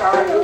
Bye.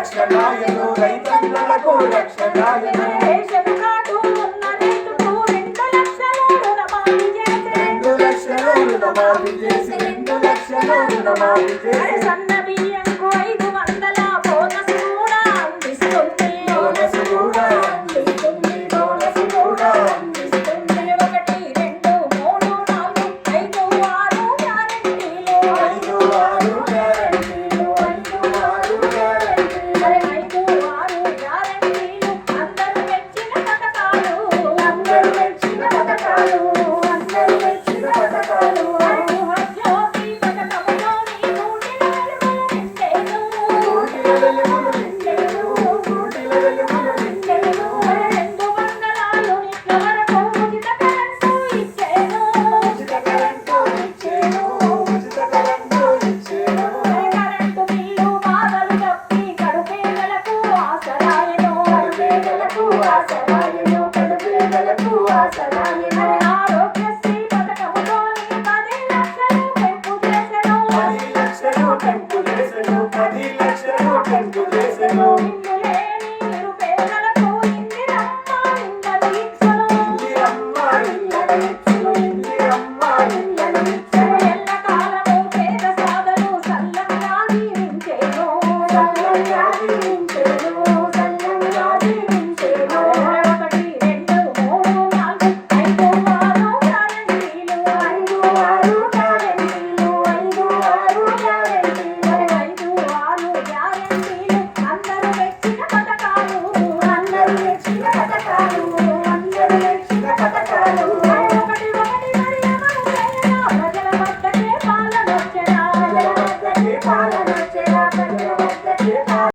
రక్షణాయను రైతన్నులకు రక్షణాయను. దేశము నాటు ఉన్న రైతుకు రెండు లక్షలు రుణమాఫీ చేసి రెండు లక్షలు రుణమాఫీ చేసి రెండు లక్షలు రుణమాఫీ చేసి. Salud. ఆరోగ్యశ్రీ పథకముతో పది లక్షలు పెంపు చేసెను. పది లక్షలు పెంపు